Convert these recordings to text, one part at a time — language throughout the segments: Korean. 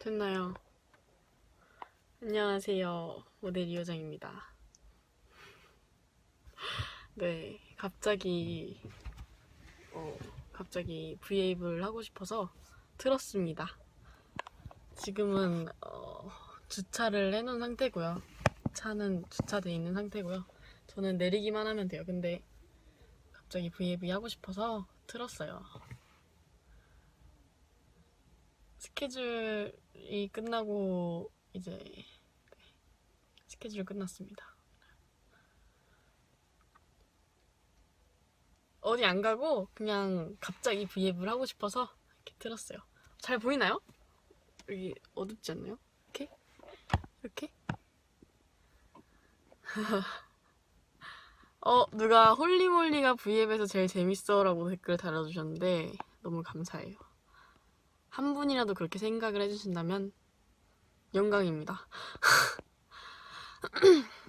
됐나요? 안녕하세요. 모델 이효정입니다. 네, 갑자기, 어, 갑자기 브이앱을 하고 싶어서 틀었습니다. 지금은, 어, 주차를 해놓은 상태고요. 차는 주차돼 있는 상태고요. 저는 내리기만 하면 돼요. 근데 갑자기 브이앱이 하고 싶어서 틀었어요. 스케줄 이 끝나고 이제 네, 스케줄 끝났습니다. 어디 안 가고 그냥 갑자기 브이앱을 하고 싶어서 이렇게 틀었어요. 잘 보이나요? 여기 어둡지 않나요? 이렇게? 이렇게? 어, 누가 홀리몰리가 브이앱에서 제일 재밌어 라고 댓글 달아주셨는데 너무 감사해요. 한 분이라도 그렇게 생각을 해주신다면 영광입니다.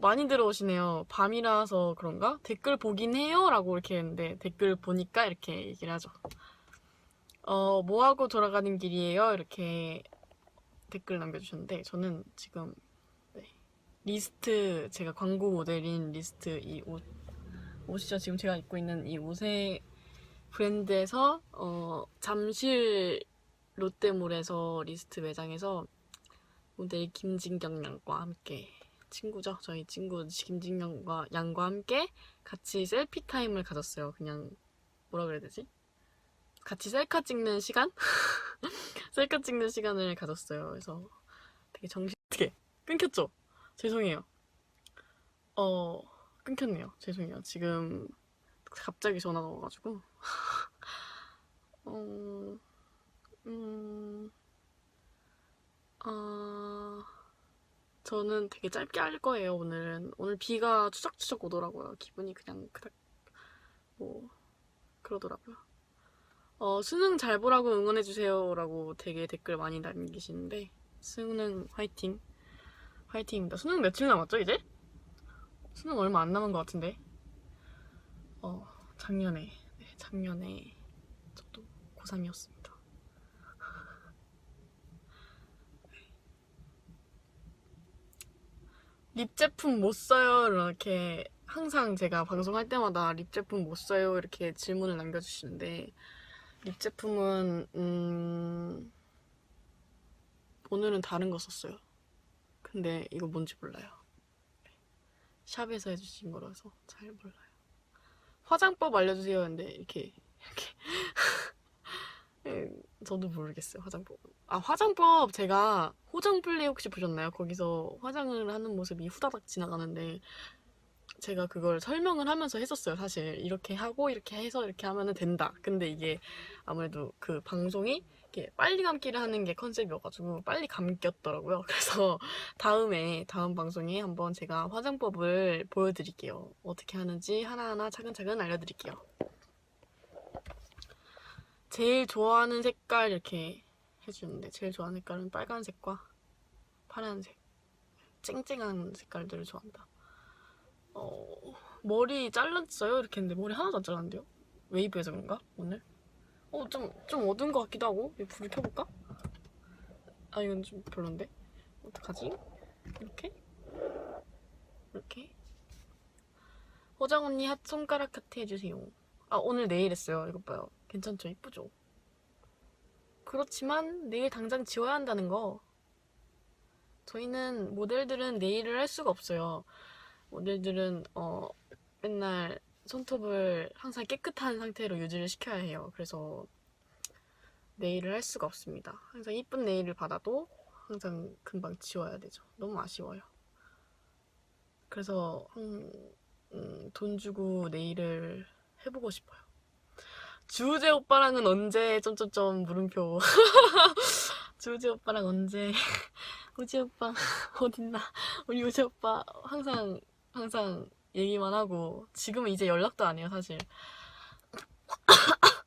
많이 들어오시네요. 밤이라서 그런가? 댓글 보긴 해요? 라고 이렇게 했는데 댓글 보니까 이렇게 얘기를 하죠. 어, 뭐하고 돌아가는 길이에요? 이렇게 댓글 남겨주셨는데 저는 지금 네, 리스트 제가 광고 모델인 리스트 이 옷 옷이죠. 지금 제가 입고 있는 이 옷의 브랜드에서 어, 잠실 롯데몰에서 리스트 매장에서 모델 김진경 양과 함께 친구죠. 저희 친구 김진경과 양과 함께 같이 셀피 타임을 가졌어요. 그냥 뭐라 그래야 되지? 같이 셀카 찍는 시간? 셀카 찍는 시간을 가졌어요. 그래서 되게 정신 어떻게 끊겼죠? 죄송해요. 어 끊겼네요. 죄송해요. 지금 갑자기 전화가 와가지고 어, 음, 아, 저는 되게 짧게 할 거예요, 오늘은. 오늘 비가 추적추적 오더라고요. 기분이 그냥 그닥, 뭐, 그러더라고요. 어, 수능 잘 보라고 응원해주세요라고 되게 댓글 많이 남기시는데, 수능 화이팅. 화이팅입니다. 수능 며칠 남았죠, 이제? 수능 얼마 안 남은 것 같은데. 어, 작년에, 네, 작년에 저도 고3이었습니다. 립 제품 못 써요. 이렇게 항상 제가 방송할 때마다 립 제품 못 써요. 이렇게 질문을 남겨주시는데 립 제품은 음 오늘은 다른 거 썼어요. 근데 이거 뭔지 몰라요. 샵에서 해주신 거라서 잘 몰라요. 화장법 알려주세요. 근데 이렇게 이렇게 예, 저도 모르겠어요. 화장법. 아 화장법 제가 호정 플레이 혹시 보셨나요? 거기서 화장을 하는 모습이 후다닥 지나가는데 제가 그걸 설명을 하면서 했었어요. 사실 이렇게 하고 이렇게 해서 이렇게 하면은 된다. 근데 이게 아무래도 그 방송이 이렇게 빨리 감기를 하는 게 컨셉이어가지고 빨리 감겼더라고요. 그래서 다음에 다음 방송에 한번 제가 화장법을 보여드릴게요. 어떻게 하는지 하나하나 차근차근 알려드릴게요. 제일 좋아하는 색깔 이렇게 해주는데 제일 좋아하는 색깔은 빨간색과 파란색 쨍쨍한 색깔들을 좋아한다. 어, 머리 잘랐어요? 이렇게 했는데 머리 하나도 안 잘랐는데요? 웨이브해서 그런가? 오늘? 어, 좀, 좀 어두운 것 같기도 하고 이 불을 켜볼까? 아 이건 좀 별론데? 어떡하지? 이렇게? 이렇게? 호정 언니 핫 손가락 하트 해주세요. 아 오늘 내일 했어요. 이것 봐요. 괜찮죠? 이쁘죠? 그렇지만 내일 당장 지워야 한다는 거. 저희는 모델들은 내일을 할 수가 없어요. 모델들은 어 맨날 손톱을 항상 깨끗한 상태로 유지를 시켜야 해요. 그래서 네일을 할 수가 없습니다. 항상 이쁜 네일을 받아도 항상 금방 지워야 되죠. 너무 아쉬워요. 그래서 음, 음, 돈 주고 네일을 해보고 싶어요. 주우재 오빠랑은 언제 점점점 물음표 주우재 오빠랑 언제 우재 오빠 어딨나 우리 우재 오빠 항상 항상 얘기만 하고 지금은 이제 연락도 안 해요 사실.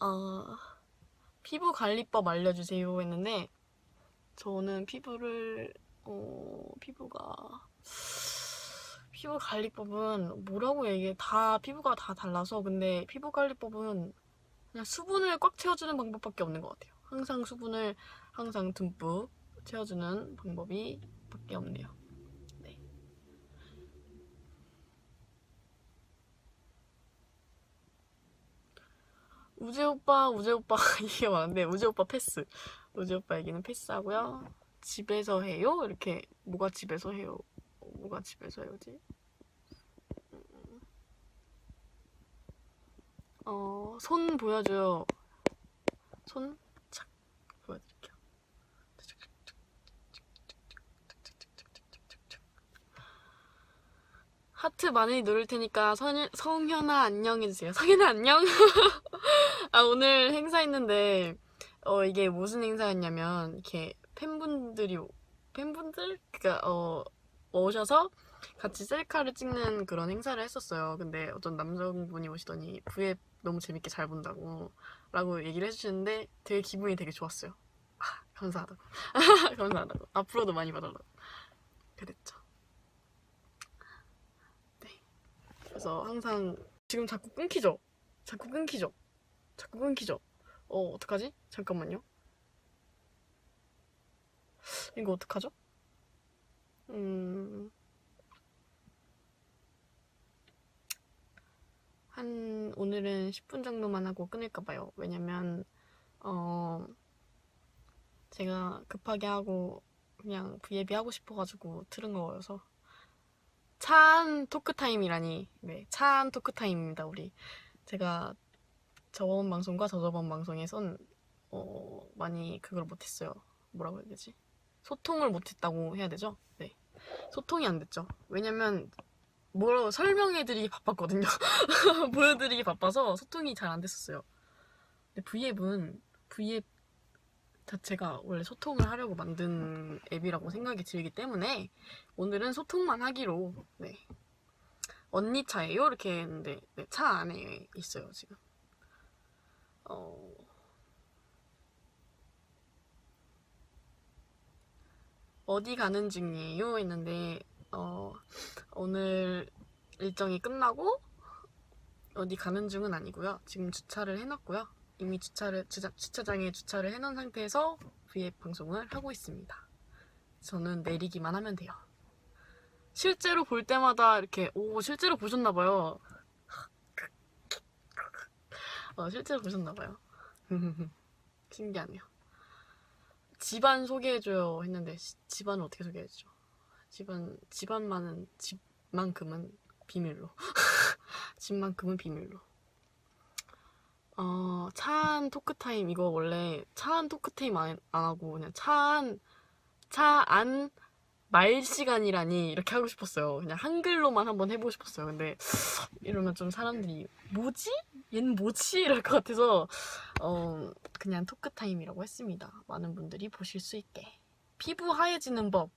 어, 피부 관리법 알려주세요 했는데 저는 피부를 어, 피부가 피부 관리법은 뭐라고 얘기해? 다 피부가 다 달라서 근데 피부 관리법은 그냥 수분을 꽉 채워주는 방법밖에 없는 것 같아요. 항상 수분을 항상 듬뿍 채워주는 방법이 밖에 없네요. 우재 오빠, 우재 오빠 얘기가 많은데 우재 오빠 패스. 우재 오빠 얘기는 패스하고요. 집에서 해요? 이렇게 뭐가 집에서 해요? 뭐가 집에서 해요지? 어, 손 보여줘요. 손, 착, 보여드릴게요. 하트 많이 누를 테니까 선, 성현아 안녕 해주세요. 성현아 안녕? 아, 오늘 행사 있는데, 어, 이게 무슨 행사였냐면, 이렇게 팬분들이, 오- 팬분들? 그니까, 어, 오셔서 같이 셀카를 찍는 그런 행사를 했었어요. 근데 어떤 남성분이 오시더니, V앱 너무 재밌게 잘 본다고, 라고 얘기를 해주시는데, 되게 기분이 되게 좋았어요. 아, 감사하다고. 감사하다고. 앞으로도 많이 봐달라고. 그랬죠. 그래서 항상 지금 자꾸 끊기죠? 자꾸 끊기죠? 자꾸 끊기죠? 어, 어떡하지? 잠깐만요. 이거 어떡하죠? 음, 한, 오늘은 10분 정도만 하고 끊을까봐요. 왜냐면, 어, 제가 급하게 하고, 그냥 V앱이 하고 싶어가지고 틀은 거여서. 차안 토크타임이라니. 네, 차안 토크타임입니다, 우리. 제가 저번 방송과 저저번 방송에선, 어, 많이 그걸 못했어요. 뭐라고 해야 되지? 소통을 못했다고 해야 되죠? 네. 소통이 안 됐죠. 왜냐면, 뭐라고 설명해드리기 바빴거든요. 보여드리기 바빠서 소통이 잘 안 됐었어요. 근데 V앱은, V앱 자체가 원래 소통을 하려고 만든 앱이라고 생각이 들기 때문에 오늘은 소통만 하기로 네. 언니 차예요? 이렇게 했는데 네, 차 안에 있어요 지금. 어. 어디 가는 중이에요? 했는데 어 오늘 일정이 끝나고 어디 가는 중은 아니고요. 지금 주차를 해놨고요 이미 주차를 주차, 주차장에 주차를 해놓은 상태에서 V앱 방송을 하고 있습니다. 저는 내리기만 하면 돼요. 실제로 볼 때마다 이렇게 오 실제로 보셨나 봐요. 어, 실제로 보셨나 봐요. 신기하네요. 집안 소개해줘요 했는데 시- 집안을 어떻게 소개해주죠? 집안 집안만은 집만큼은 비밀로 집만큼은 비밀로. 어, 차안 토크타임, 이거 원래 차안 토크타임 안, 안 하고 그냥 차안, 차안 말 시간이라니 이렇게 하고 싶었어요. 그냥 한글로만 한번 해보고 싶었어요. 근데 이러면 좀 사람들이 뭐지? 얘는 뭐지? 이럴 것 같아서 어, 그냥 토크타임이라고 했습니다. 많은 분들이 보실 수 있게. 피부 하얘지는 법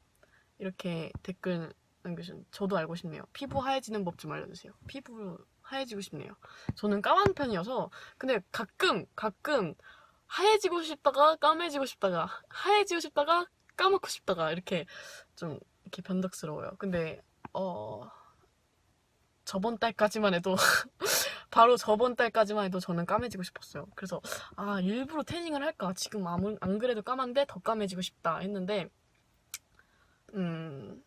이렇게 댓글 남겨주신 저도 알고 싶네요. 피부 하얘지는 법 좀 알려주세요. 피부 하얘지고 싶네요. 저는 까만 편이어서 근데 가끔 가끔 하얘지고 싶다가 까매지고 싶다가 하얘지고 싶다가 까맣고 싶다가 이렇게 좀 이렇게 변덕스러워요. 근데 어 저번 달까지만 해도 바로 저번 달까지만 해도 저는 까매지고 싶었어요. 그래서 아 일부러 태닝을 할까? 지금 아무 안 그래도 까만데 더 까매지고 싶다 했는데 음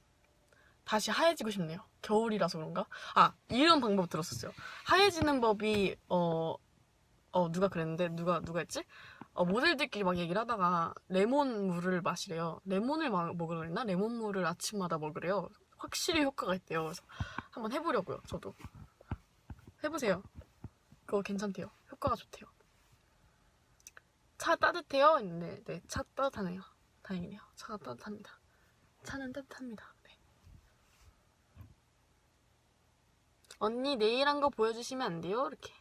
다시 하얘지고 싶네요. 겨울이라서 그런가? 아, 이런 방법 들었었어요. 하얘지는 법이, 어, 어, 누가 그랬는데, 누가, 누가 했지? 어, 모델들끼리 막 얘기를 하다가, 레몬 물을 마시래요. 레몬을 막 먹으라 그랬나? 레몬 물을 아침마다 먹으래요. 확실히 효과가 있대요. 그래서 한번 해보려고요, 저도. 해보세요. 그거 괜찮대요. 효과가 좋대요. 차 따뜻해요? 했는데, 네, 차 따뜻하네요. 다행이네요. 차가 따뜻합니다. 차는 따뜻합니다. 네. 언니 내일 한 거 보여주시면 안 돼요? 이렇게.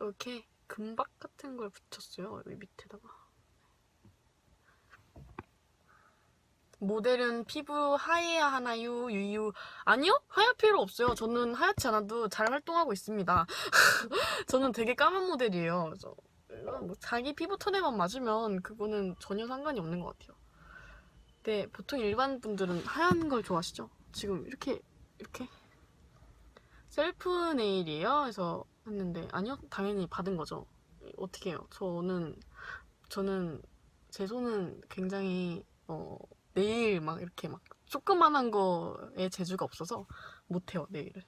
이렇게 금박 같은 걸 붙였어요 여기 밑에다가. 모델은 피부 하얘야 하나요? 유유. 아니요? 하얄 필요 없어요. 저는 하얗지 않아도 잘 활동하고 있습니다. 저는 되게 까만 모델이에요. 그래서 뭐 자기 피부 톤에만 맞으면 그거는 전혀 상관이 없는 것 같아요. 근데 보통 일반 분들은 하얀 걸 좋아하시죠? 지금 이렇게 이렇게 셀프 네일이에요. 해서 했는데 아니요 당연히 받은 거죠. 어떻게 해요? 저는 저는 제 손은 굉장히 어, 네일 막 이렇게 막 조그만한 거에 재주가 없어서 못해요 네일을.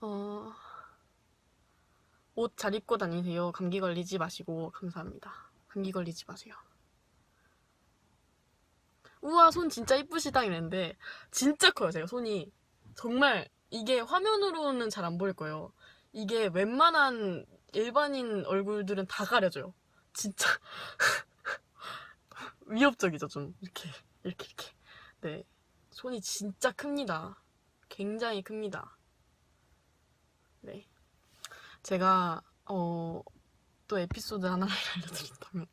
어, 옷 잘 입고 다니세요. 감기 걸리지 마시고 감사합니다. 감기 걸리지 마세요. 우와 손 진짜 이쁘시다 이랬는데 진짜 커요 제가 손이 정말 이게 화면으로는 잘 안 보일 거예요. 이게 웬만한 일반인 얼굴들은 다 가려져요. 진짜 위협적이죠 좀 이렇게 이렇게 이렇게 네 손이 진짜 큽니다. 굉장히 큽니다. 네 제가 어 또 에피소드 하나를 알려드린다면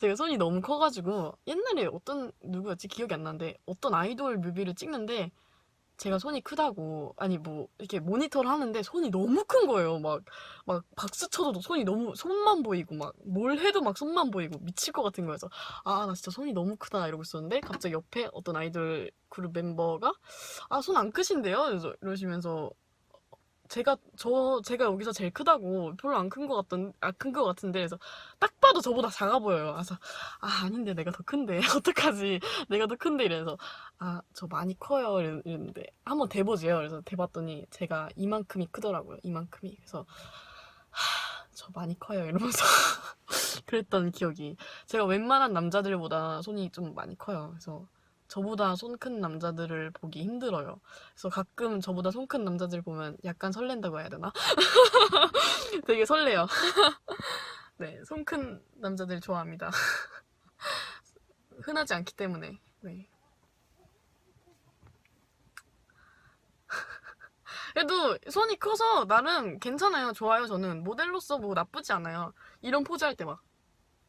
제가 손이 너무 커가지고 옛날에 어떤 누구였지 기억이 안 나는데 어떤 아이돌 뮤비를 찍는데 제가 손이 크다고. 아니 뭐 이렇게 모니터를 하는데 손이 너무 큰 거예요. 막 막 박수 쳐도 손이 너무 손만 보이고 막 뭘 해도 막 손만 보이고 미칠 것 같은 거여서 아 나 진짜 손이 너무 크다 이러고 있었는데 갑자기 옆에 어떤 아이돌 그룹 멤버가 아 손 안 크신데요? 이러시면서 제가 저 제가 여기서 제일 크다고 별로 안 큰 것 같던 아 큰 것 같은데 그래서 딱 봐도 저보다 작아 보여요. 그래서 아 아닌데 내가 더 큰데 어떡하지? 내가 더 큰데 이래서 아 저 많이 커요 이랬- 이랬는데 한번 대보세요. 그래서 대봤더니 제가 이만큼이 크더라고요. 이만큼이 그래서 하, 저 많이 커요 이러면서 그랬던 기억이 제가 웬만한 남자들보다 손이 좀 많이 커요. 그래서 저보다 손 큰 남자들을 보기 힘들어요. 그래서 가끔 저보다 손 큰 남자들 보면 약간 설렌다고 해야 되나? 되게 설레요. 네, 손 큰 남자들 좋아합니다. 흔하지 않기 때문에. 네. 그래도 손이 커서 나름 괜찮아요. 좋아요. 저는 모델로서 뭐 나쁘지 않아요. 이런 포즈 할 때 막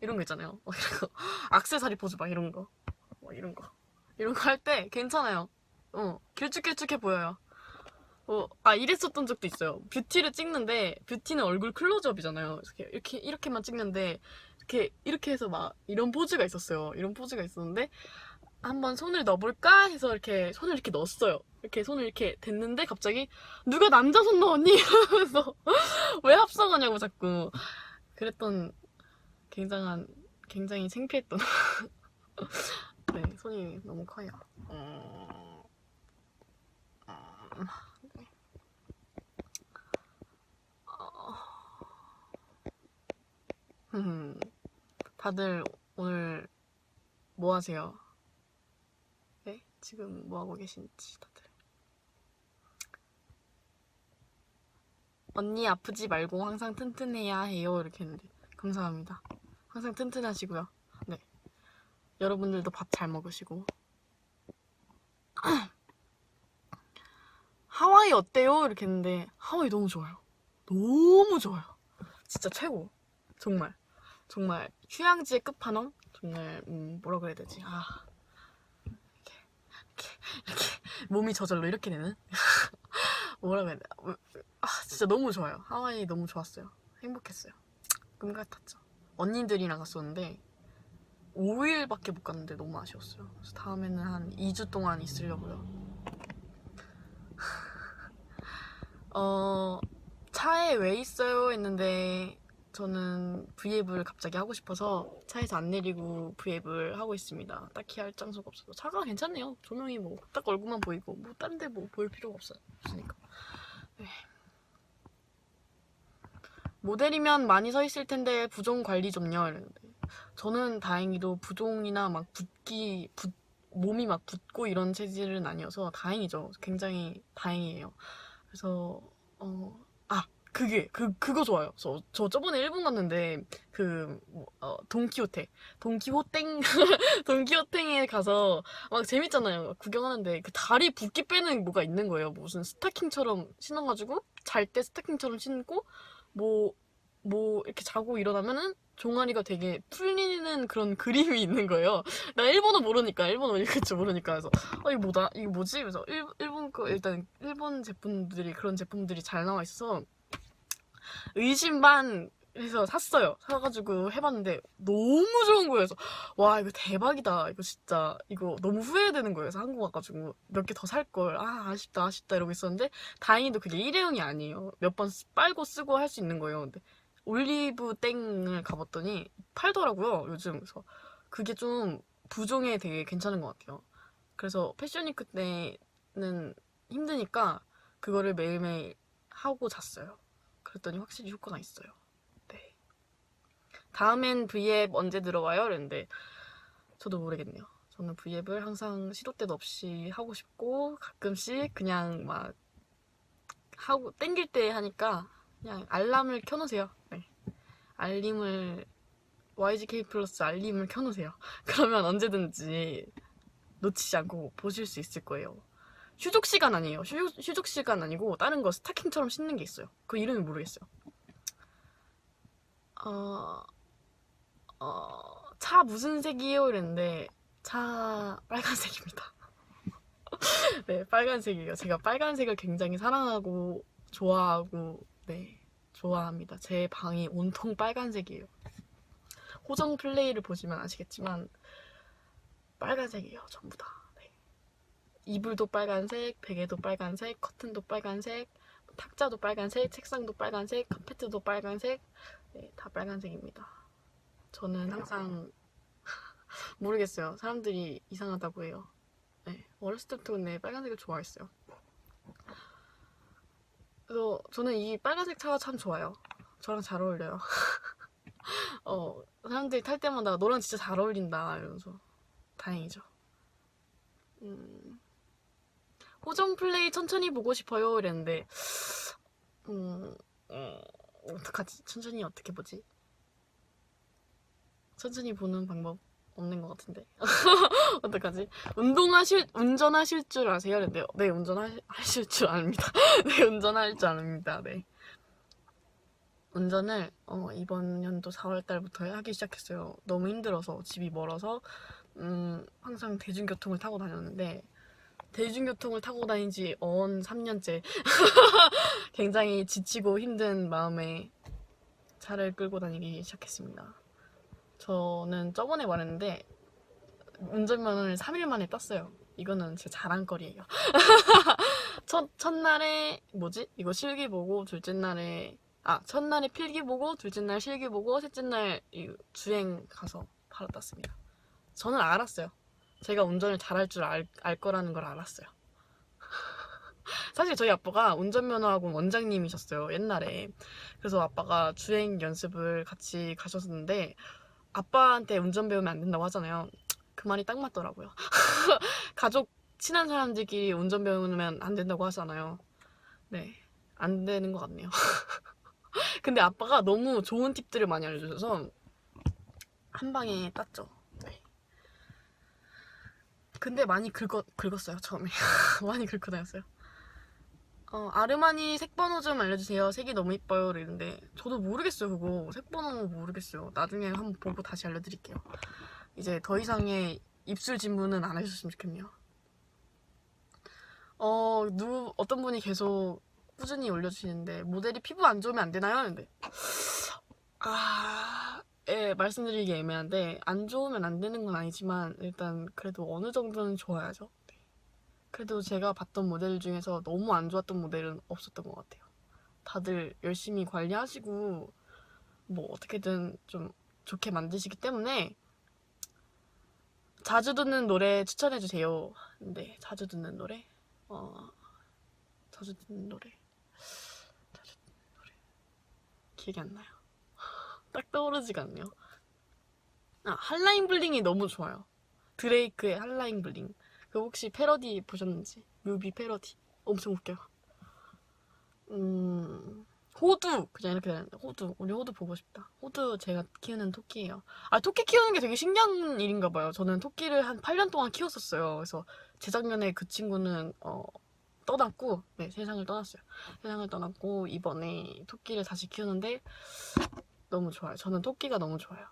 이런 거 있잖아요. 막 이런 거. 악세사리 포즈 막 이런 거. 막 이런 거. 이런 거 할 때 괜찮아요. 어, 길쭉길쭉해 보여요. 어, 아, 이랬었던 적도 있어요. 뷰티를 찍는데, 뷰티는 얼굴 클로즈업이잖아요. 이렇게, 이렇게, 이렇게만 찍는데, 이렇게, 이렇게 해서 막, 이런 포즈가 있었어요. 이런 포즈가 있었는데, 한번 손을 넣어볼까 해서 이렇게, 손을 이렇게 넣었어요. 이렇게 손을 이렇게 댔는데, 갑자기, 누가 남자 손 넣었니? 이러면서, 왜 합성하냐고 자꾸. 그랬던, 굉장한, 굉장히 창피했던. 네, 손이 너무 커요. 음, 음, 네. 어, 음, 다들 오늘 뭐 하세요? 네? 지금 뭐 하고 계신지 다들. 언니 아프지 말고 항상 튼튼해야 해요. 이렇게 했는데. 감사합니다. 항상 튼튼하시고요. 네. 여러분들도 밥 잘 먹으시고. 하와이 어때요? 이렇게 했는데 하와이 너무 좋아요. 너무 좋아요. 진짜 최고. 정말. 정말 휴양지의 끝판왕? 정말 음, 뭐라 그래야 되지? 아. 이렇게 이렇게 이렇게 몸이 저절로 이렇게 되는? 뭐라 그래야 돼? 아, 진짜 너무 좋아요. 하와이 너무 좋았어요. 행복했어요. 꿈 같았죠. 언니들이랑 갔었는데 5일밖에 못 갔는데 너무 아쉬웠어요. 그래서 다음에는 한 2주 동안 있으려고요. 어, 차에 왜 있어요? 했는데 저는 브이앱을 갑자기 하고 싶어서 차에서 안 내리고 브이앱을 하고 있습니다. 딱히 할 장소가 없어서 차가 괜찮네요. 조명이 뭐 딱 얼굴만 보이고 뭐 다른 데뭐 보일 필요가 없어요. 없으니까. 네. 모델이면 많이 서 있을 텐데 부종 관리 좀요. 저는 다행히도 부종이나 막 붓기 붓 몸이 막 붓고 이런 체질은 아니어서 다행이죠. 굉장히 다행이에요. 그래서 어 아 그게 그 그거 좋아요. 저, 저 저번에 일본 갔는데 그 어, 돈키호테 돈키호땡 돈키호땡에 가서 막 재밌잖아요. 구경하는데 그 다리 붓기 빼는 뭐가 있는 거예요. 무슨 스타킹처럼 신어가지고 잘 때 스타킹처럼 신고 뭐 뭐 이렇게 자고 일어나면은 종아리가 되게 풀리는 그런 그림이 있는 거예요. 나 일본어 모르니까 일본어 읽을 줄 모르니까 그래서 어 이거 뭐다 이거 뭐지? 그래서 일, 일본 거 일단 일본 제품들이 그런 제품들이 잘 나와 있어서 의심 반 해서 샀어요. 사가지고 해봤는데 너무 좋은 거예요. 와 이거 대박이다. 이거 진짜 이거 너무 후회되는 거예요. 그래서 한국 와가지고 몇 개 더 살 걸. 아 아쉽다 아쉽다 이러고 있었는데 다행히도 그게 일회용이 아니에요. 몇 번 빨고 쓰고 할 수 있는 거예요. 근데 올리브 땡을 가봤더니 팔더라고요 요즘. 그래서 그게 좀 부종에 되게 괜찮은 것 같아요. 그래서 패션위크 때는 힘드니까 그거를 매일매일 하고 잤어요. 그랬더니 확실히 효과가 있어요. 네. 다음엔 V앱 언제 들어와요? 이랬는데 저도 모르겠네요. 저는 V앱을 항상 시도 때도 없이 하고 싶고 가끔씩 그냥 막 하고 땡길 때 하니까 그냥 알람을 켜놓으세요. 네. 알림을 YGK 플러스 알림을 켜놓으세요. 그러면 언제든지 놓치지 않고 보실 수 있을 거예요. 휴족 시간 아니에요. 휴, 휴족 시간 아니고 다른 거 스타킹처럼 신는 게 있어요. 그 이름이 모르겠어요. 어, 어, 차 무슨 색이에요? 이랬는데 차 빨간색입니다. 네, 빨간색이에요. 제가 빨간색을 굉장히 사랑하고 좋아하고 네, 좋아합니다. 제 방이 온통 빨간색이에요. 호정 플레이를 보시면 아시겠지만 빨간색이에요. 전부 다. 네. 이불도 빨간색, 베개도 빨간색, 커튼도 빨간색, 탁자도 빨간색, 책상도 빨간색, 카페트도 빨간색, 네, 다 빨간색입니다. 저는 항상 모르겠어요. 사람들이 이상하다고 해요. 네, 어렸을 때부터 근데 빨간색을 좋아했어요. 그래서 저는 이 빨간색 차가 참 좋아요. 저랑 잘 어울려요. 어, 사람들이 탈 때마다 너랑 진짜 잘 어울린다 이러면서 다행이죠. 음, 호정 플레이 천천히 보고 싶어요 이랬는데 음, 음, 어떡하지? 천천히 어떻게 보지? 천천히 보는 방법 없는 것 같은데 어떡하지? 운동하실 운전하실 줄 아세요? 근데 네 운전하실 줄 압니다. 네 운전할 줄 압니다. 네 운전을 어, 이번 연도 4월 달부터 하기 시작했어요. 너무 힘들어서 집이 멀어서 음, 항상 대중교통을 타고 다녔는데 대중교통을 타고 다닌 지언 3년째 굉장히 지치고 힘든 마음에 차를 끌고 다니기 시작했습니다. 저는 저번에 말했는데 운전면허를 3일 만에 땄어요. 이거는 제 자랑거리예요. 첫, 첫날에 뭐지? 이거 실기 보고 둘째 날에 아 첫날에 필기 보고 둘째 날 실기 보고 셋째 날이 주행 가서 바로 땄습니다. 저는 알았어요. 제가 운전을 잘할 줄 알, 알 거라는 걸 알았어요. 사실 저희 아빠가 운전면허학원 원장님이셨어요 옛날에 그래서 아빠가 주행 연습을 같이 가셨었는데 아빠한테 운전 배우면 안 된다고 하잖아요. 그 말이 딱 맞더라고요. 가족 친한 사람들끼리 운전 배우면 안 된다고 하잖아요. 네 안 되는 것 같네요. 근데 아빠가 너무 좋은 팁들을 많이 알려주셔서 한 방에 땄죠. 네. 근데 많이 긁었, 긁었어요 처음에. 많이 긁고 다녔어요 어, 아르마니 색 번호 좀 알려주세요. 색이 너무 이뻐요. 이러는데 저도 모르겠어요. 그거 색 번호 모르겠어요. 나중에 한번 보고 다시 알려드릴게요. 이제 더 이상의 입술 진문은 안 해주셨으면 좋겠네요. 어, 누 어떤 분이 계속 꾸준히 올려주시는데 모델이 피부 안 좋으면 안 되나요? 근데 아, 예, 말씀드리기 애매한데 안 좋으면 안 되는 건 아니지만 일단 그래도 어느 정도는 좋아야죠. 그래도 제가 봤던 모델 중에서 너무 안 좋았던 모델은 없었던 것 같아요. 다들 열심히 관리하시고 뭐 어떻게든 좀 좋게 만드시기 때문에 자주 듣는 노래 추천해 주세요. 네, 자주 듣는 노래. 어, 자주 듣는 노래. 자주 듣는 노래. 기억이 안 나요. 딱 떠오르지가 않네요. 아, 한라인 블링이 너무 좋아요. 드레이크의 한라인 블링. 그 혹시 패러디 보셨는지 뮤비 패러디 엄청 웃겨요. 음 호두 그냥 이렇게 되는데 호두 우리 호두 보고 싶다. 호두 제가 키우는 토끼예요. 아 토끼 키우는 게 되게 신기한 일인가 봐요. 저는 토끼를 한 8년 동안 키웠었어요. 그래서 재작년에 그 친구는 어 떠났고 네 세상을 떠났어요. 세상을 떠났고 이번에 토끼를 다시 키우는데 너무 좋아요. 저는 토끼가 너무 좋아요.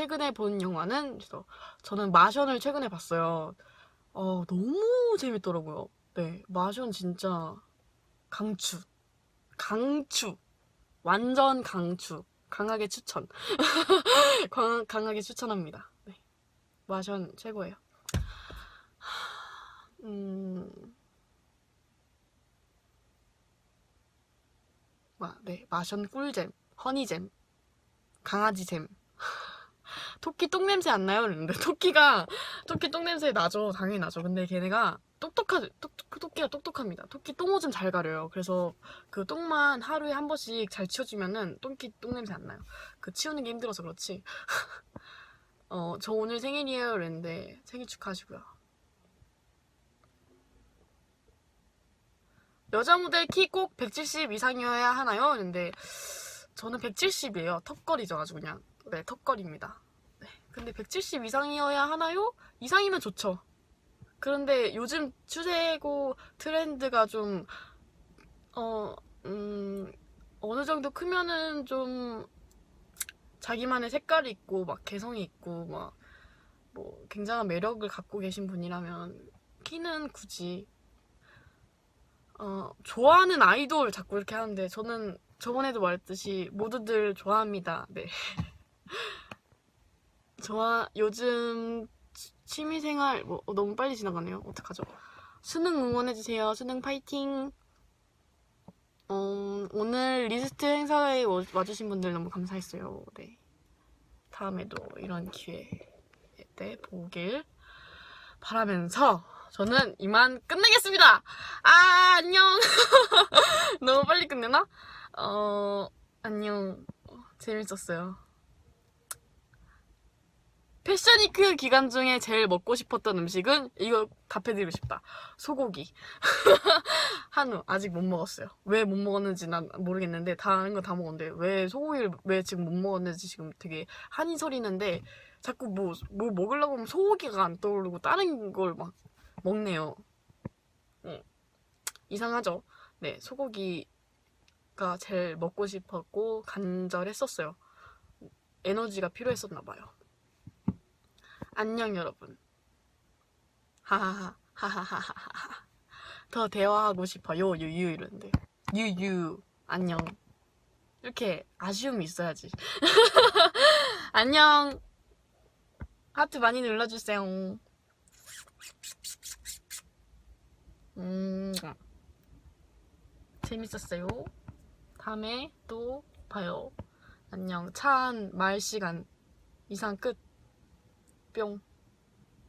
최근에 본 영화는 저는 마션을 최근에 봤어요. 어, 너무 재밌더라고요. 네, 마션 진짜 강추. 강추. 완전 강추. 강하게 추천. 강, 강하게 추천합니다. 네. 마션 최고예요. 음. 뭐야, 네, 마션 꿀잼, 허니잼, 강아지잼. 토끼 똥 냄새 안 나요? 이랬는데 토끼가 토끼 똥 냄새 나죠. 당연히 나죠. 근데 걔네가 똑똑하 똑똑 토끼가 똑똑합니다. 토끼 똥오줌 잘 가려요. 그래서 그 똥만 하루에 한 번씩 잘 치워주면은 토끼 똥 냄새 안 나요. 그 치우는 게 힘들어서 그렇지. 어, 저 오늘 생일이에요. 이랬는데 생일 축하하시고요. 여자 모델 키 꼭 170 이상이어야 하나요? 근데 저는 170이에요. 턱걸이죠, 아주 그냥. 네, 턱걸이입니다. 네. 근데 170 이상이어야 하나요? 이상이면 좋죠. 그런데 요즘 추세고 트렌드가 좀, 어, 음, 어느 정도 크면은 좀 자기만의 색깔이 있고, 막 개성이 있고, 막, 뭐, 굉장한 매력을 갖고 계신 분이라면 키는 굳이 어, 좋아하는 아이돌 자꾸 이렇게 하는데 저는 저번에도 말했듯이 모두들 좋아합니다. 네. 좋아 요즘 취- 취미생활 뭐 어, 너무 빨리 지나가네요. 어떡하죠? 수능 응원해주세요. 수능 파이팅. 어, 오늘 리스트 행사에 와- 와주신 분들 너무 감사했어요. 네. 다음에도 이런 기회 때 보길 바라면서 저는 이만 끝내겠습니다. 아, 안녕. 너무 빨리 끝내나? 어, 안녕. 어, 재밌었어요. 패션위크 기간 중에 제일 먹고 싶었던 음식은 이거 답해드리고 싶다. 소고기. 한우 아직 못 먹었어요. 왜 못 먹었는지 난 모르겠는데 다른 거 다 먹었는데 왜 소고기를 왜 지금 못 먹었는지 지금 되게 한이 소리는데 자꾸 뭐, 뭐 먹으려고 하면 소고기가 안 떠오르고 다른 걸 막 먹네요. 응. 이상하죠? 네, 소고기가 제일 먹고 싶었고 간절했었어요. 에너지가 필요했었나 봐요. 안녕 여러분. 하하하 하하하하하. 더 대화하고 싶어요. 유유 이러는데 유유 안녕. 이렇게 아쉬움이 있어야지. 안녕. 하트 많이 눌러주세요. 음, 재밌었어요. 다음에 또 봐요. 안녕. 차한 말 시간 이상 끝. 뿅.